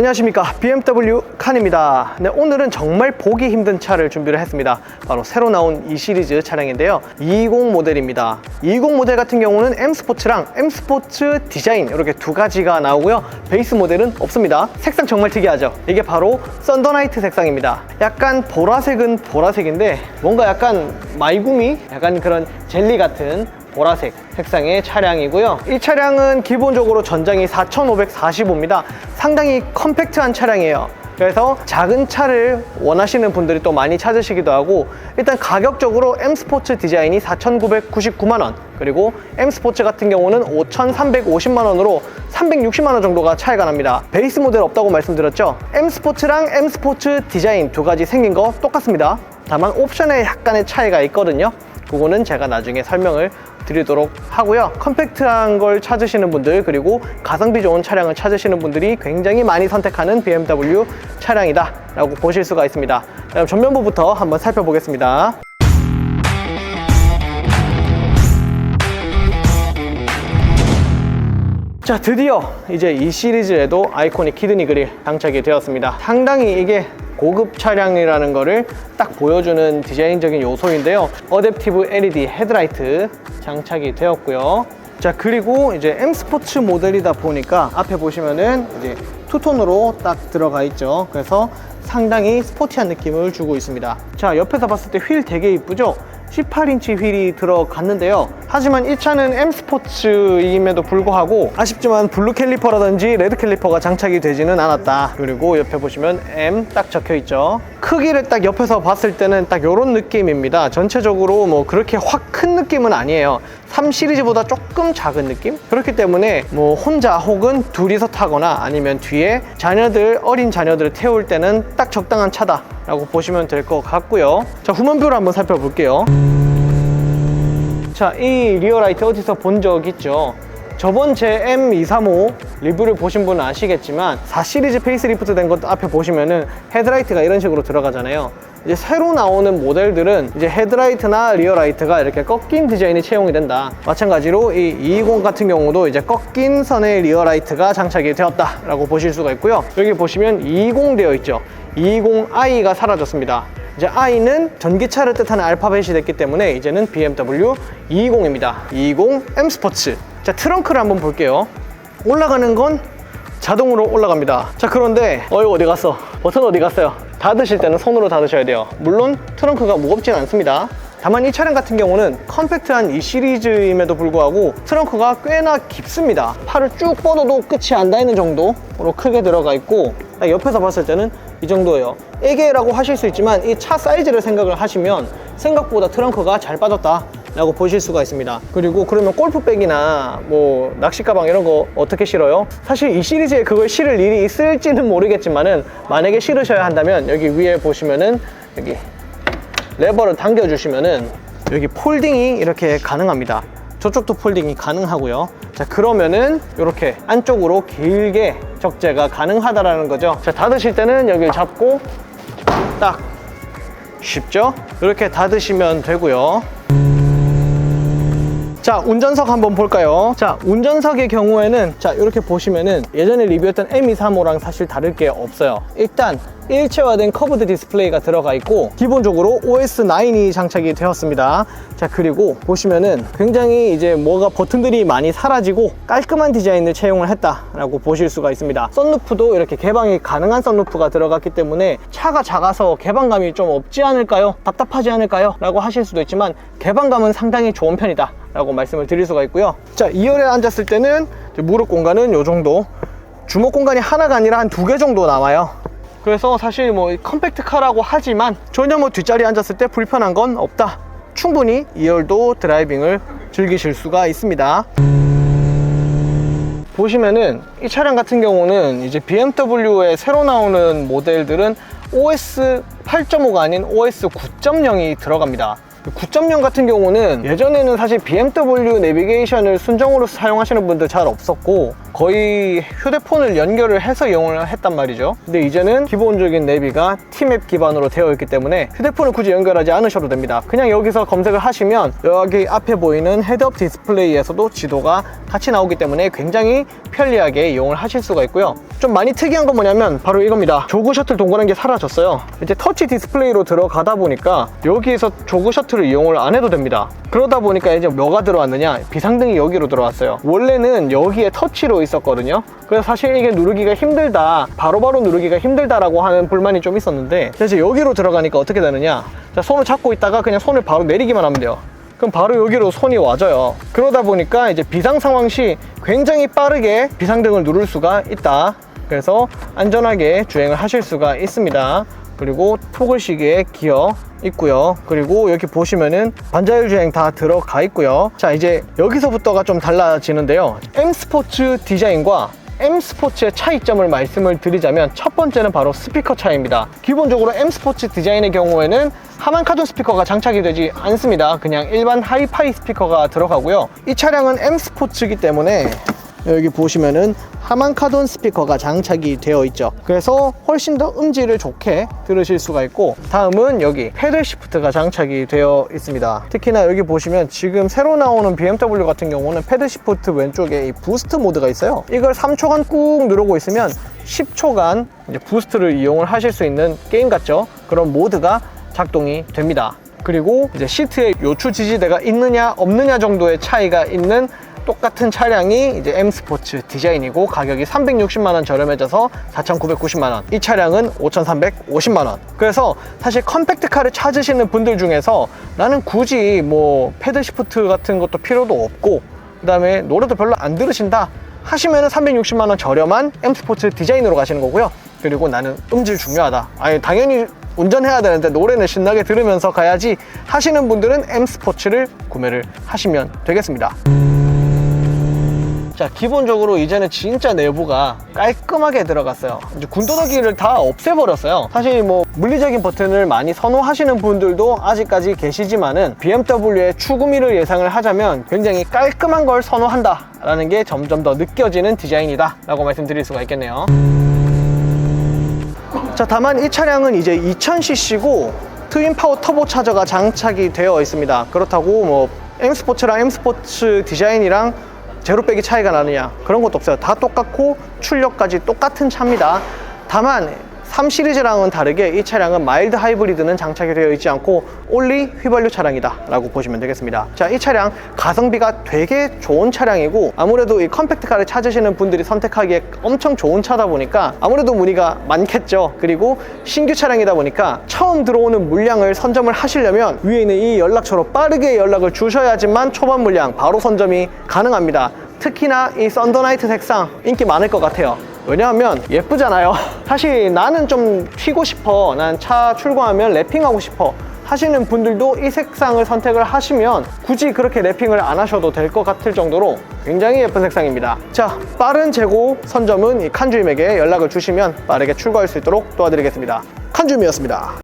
안녕하십니까. BMW 칸입니다. 네, 오늘은 정말 보기 힘든 차를 준비를 했습니다. 바로 새로 나온 이 시리즈 차량인데요. 20 모델입니다. 20 모델 같은 경우는 M 스포츠랑 M 스포츠 디자인 이렇게 두 가지가 나오고요. 베이스 모델은 없습니다. 색상 정말 특이하죠? 이게 바로 썬더나이트 색상입니다. 약간 보라색은 보라색인데 뭔가 약간 마이구미 약간 그런 젤리 같은 보라색 색상의 차량이고요. 이 차량은 기본적으로 전장이 4,545입니다. 상당히 컴팩트한 차량이에요. 그래서 작은 차를 원하시는 분들이 또 많이 찾으시기도 하고 일단 가격적으로 M 스포츠 디자인이 4,999만 원 그리고 M 스포츠 같은 경우는 5,350만 원으로 360만 원 정도가 차이가 납니다. 베이스 모델 없다고 말씀드렸죠. M 스포츠랑 M 스포츠 디자인 두 가지 생긴 거 똑같습니다. 다만 옵션에 약간의 차이가 있거든요. 그거는 제가 나중에 설명을 드리도록 하고요. 컴팩트한 걸 찾으시는 분들 그리고 가성비 좋은 차량을 찾으시는 분들이 굉장히 많이 선택하는 BMW 차량이다 라고 보실 수가 있습니다. 그럼 전면부부터 한번 살펴보겠습니다. 자 드디어 이제 이 시리즈에도 아이코닉 키드니 그릴 장착이 되었습니다 상당히 이게 고급 차량이라는 거를 딱 보여주는 디자인적인 요소인데요. 어댑티브 LED 헤드라이트 장착이 되었고요. 자 그리고 이제 M 스포츠 모델이다 보니까 앞에 보시면은 이제 투톤으로 딱 들어가 있죠. 그래서 상당히 스포티한 느낌을 주고 있습니다. 자 옆에서 봤을 때 휠 되게 이쁘죠 18인치 휠이 들어갔는데요. 하지만 이 차는 M 스포츠임에도 불구하고 아쉽지만 블루 캘리퍼라든지 레드 캘리퍼가 장착이 되지는 않았다. 그리고 옆에 보시면 M 딱 적혀 있죠. 크기를 딱 옆에서 봤을 때는 딱 이런 느낌입니다. 전체적으로 뭐 그렇게 확 큰 느낌은 아니에요. 3 시리즈보다 조금 작은 느낌? 그렇기 때문에 뭐 혼자 혹은 둘이서 타거나 아니면 뒤에 자녀들, 어린 자녀들을 태울 때는 딱 적당한 차다. 라고 보시면 될 것 같고요. 자, 후면뷰를 한번 살펴볼게요. 자, 이 리어라이트 어디서 본 적 있죠? 저번 제 M235 리뷰를 보신 분은 아시겠지만 4 시리즈 페이스리프트 된 것도 앞에 보시면은 헤드라이트가 이런 식으로 들어가잖아요. 이제 새로 나오는 모델들은 이제 헤드라이트나 리어라이트가 이렇게 꺾인 디자인이 채용이 된다. 마찬가지로 이 220 같은 경우도 이제 꺾인 선의 리어라이트가 장착이 되었다라고 보실 수가 있고요. 여기 보시면 220 되어 있죠. 220i가 사라졌습니다. 이제 i는 전기차를 뜻하는 알파벳이 됐기 때문에 이제는 BMW 220입니다. 220 M 스포츠. 자, 트렁크를 한번 볼게요. 올라가는 건 자동으로 올라갑니다. 자, 그런데 어이 어디 갔어? 버튼 어디 갔어요? 닫으실 때는 손으로 닫으셔야 돼요. 물론 트렁크가 무겁진 않습니다. 다만 이 차량 같은 경우는 컴팩트한 이 시리즈임에도 불구하고 트렁크가 꽤나 깊습니다. 팔을 쭉 뻗어도 끝이 안 닿는 정도로 크게 들어가 있고 딱 옆에서 봤을 때는 이 정도예요. 애게라고 하실 수 있지만 이 차 사이즈를 생각을 하시면 생각보다 트렁크가 잘 빠졌다. 라고 보실 수가 있습니다. 그리고 그러면 골프백이나 뭐 낚시 가방 이런 거 어떻게 실어요? 사실 이 시리즈에 그걸 실을 일이 있을지는 모르겠지만은 만약에 실으셔야 한다면 여기 위에 보시면은 여기 레버를 당겨 주시면은 여기 폴딩이 이렇게 가능합니다. 저쪽도 폴딩이 가능하고요. 자, 그러면은 이렇게 안쪽으로 길게 적재가 가능하다라는 거죠. 자, 닫으실 때는 여기를 잡고 딱 쉽죠? 이렇게 닫으시면 되고요. 자 운전석 한번 볼까요? 자 운전석의 경우에는 자 이렇게 보시면은 예전에 리뷰했던 M235랑 사실 다를 게 없어요. 일단 일체화된 커브드 디스플레이가 들어가 있고 기본적으로 OS9이 장착이 되었습니다. 자 그리고 보시면은 굉장히 이제 뭐가 버튼들이 많이 사라지고 깔끔한 디자인을 채용을 했다라고 보실 수가 있습니다. 썬루프도 이렇게 개방이 가능한 썬루프가 들어갔기 때문에 차가 작아서 개방감이 좀 없지 않을까요? 답답하지 않을까요? 라고 하실 수도 있지만 개방감은 상당히 좋은 편이다 라고 말씀을 드릴 수가 있고요. 자 2열에 앉았을 때는 무릎 공간은 이 정도 주먹 공간이 하나가 아니라 한 두 개 정도 남아요. 그래서 사실 뭐 컴팩트 카라고 하지만 전혀 뭐 뒷자리에 앉았을 때 불편한 건 없다. 충분히 2열도 드라이빙을 즐기실 수가 있습니다. 보시면은 이 차량 같은 경우는 이제 BMW의 새로 나오는 모델들은 OS 8.5가 아닌 OS 9.0이 들어갑니다 9.0 같은 경우는 예전에는 사실 BMW 내비게이션을 순정으로 사용하시는 분들 잘 없었고 거의 휴대폰을 연결을 해서 이용을 했단 말이죠. 근데 이제는 기본적인 내비가 T맵 기반으로 되어 있기 때문에 휴대폰을 굳이 연결하지 않으셔도 됩니다. 그냥 여기서 검색을 하시면 여기 앞에 보이는 헤드업 디스플레이에서도 지도가 같이 나오기 때문에 굉장히 편리하게 이용을 하실 수가 있고요. 좀 많이 특이한 건 뭐냐면 바로 이겁니다. 조그 셔틀 동그란 게 사라졌어요. 이제 터치 디스플레이로 들어가다 보니까 여기에서 조그 셔틀을 이용을 안 해도 됩니다. 그러다 보니까 이제 뭐가 들어왔느냐? 비상등이 여기로 들어왔어요. 원래는 여기에 터치로 있었거든요. 그래서 사실 이게 누르기가 힘들다, 바로바로 누르기가 힘들다라고 하는 불만이 좀 있었는데, 이제 여기로 들어가니까 어떻게 되느냐? 자, 손을 잡고 있다가 그냥 손을 바로 내리기만 하면 돼요. 그럼 바로 여기로 손이 와져요. 그러다 보니까 이제 비상 상황 시 굉장히 빠르게 비상등을 누를 수가 있다. 그래서 안전하게 주행을 하실 수가 있습니다. 그리고 토글 시계에 기어 있고요. 그리고 여기 보시면은 반자율 주행 다 들어가 있고요. 자, 이제 여기서부터가 좀 달라지는데요. M 스포츠 디자인과 M 스포츠의 차이점을 말씀을 드리자면 첫 번째는 바로 스피커 차이입니다. 기본적으로 M 스포츠 디자인의 경우에는 하만 카돈 스피커가 장착이 되지 않습니다. 그냥 일반 하이파이 스피커가 들어가고요. 이 차량은 M 스포츠이기 때문에 여기 보시면은 하만 카돈 스피커가 장착이 되어 있죠. 그래서 훨씬 더 음질을 좋게 들으실 수가 있고 다음은 여기 패들 시프트가 장착이 되어 있습니다. 특히나 여기 보시면 지금 새로 나오는 BMW 같은 경우는 패들 시프트 왼쪽에 이 부스트 모드가 있어요. 이걸 3초간 꾹 누르고 있으면 10초간 부스트를 이용을 하실 수 있는 게임 같죠? 그런 모드가 작동이 됩니다. 그리고 이제 시트에 요추 지지대가 있느냐 없느냐 정도의 차이가 있는 똑같은 차량이 이제 M 스포츠 디자인이고 가격이 360만 원 저렴해져서 4,990만 원. 이 차량은 5,350만 원. 그래서 사실 컴팩트카를 찾으시는 분들 중에서 나는 굳이 뭐 패드 시프트 같은 것도 필요도 없고 그다음에 노래도 별로 안 들으신다 하시면은 360만 원 저렴한 M 스포츠 디자인으로 가시는 거고요. 그리고 나는 음질 중요하다. 아니 당연히 운전해야 되는데 노래는 신나게 들으면서 가야지 하시는 분들은 M 스포츠를 구매를 하시면 되겠습니다. 자 기본적으로 이제는 진짜 내부가 깔끔하게 들어갔어요. 이제 군더더기를 다 없애버렸어요. 사실 뭐 물리적인 버튼을 많이 선호하시는 분들도 아직까지 계시지만은 BMW의 추구미를 예상을 하자면 굉장히 깔끔한 걸 선호한다 라는 게 점점 더 느껴지는 디자인이다 라고 말씀드릴 수가 있겠네요. 자 다만 이 차량은 이제 2000cc고 트윈 파워 터보 차저가 장착이 되어 있습니다. 그렇다고 뭐 M 스포츠랑 M 스포츠 디자인이랑 제로 빼기 차이가 나느냐. 그런 것도 없어요. 다 똑같고 출력까지 똑같은 차입니다. 다만 3 시리즈랑은 다르게 이 차량은 마일드 하이브리드는 장착이 되어 있지 않고 올리 휘발유 차량이다 라고 보시면 되겠습니다. 자 이 차량 가성비가 되게 좋은 차량이고 아무래도 이 컴팩트카를 찾으시는 분들이 선택하기에 엄청 좋은 차다 보니까 아무래도 문의가 많겠죠. 그리고 신규 차량이다 보니까 처음 들어오는 물량을 선점을 하시려면 위에 있는 이 연락처로 빠르게 연락을 주셔야지만 초반 물량 바로 선점이 가능합니다. 특히나 이 썬더나이트 색상 인기 많을 것 같아요 왜냐하면 예쁘잖아요. 사실 나는 좀 튀고 싶어. 난 차 출고하면 랩핑하고 싶어. 하시는 분들도 이 색상을 선택을 하시면 굳이 그렇게 랩핑을 안 하셔도 될 것 같을 정도로 굉장히 예쁜 색상입니다. 자 빠른 재고 선점은 이 칸주임에게 연락을 주시면 빠르게 출고할 수 있도록 도와드리겠습니다. 칸주임이었습니다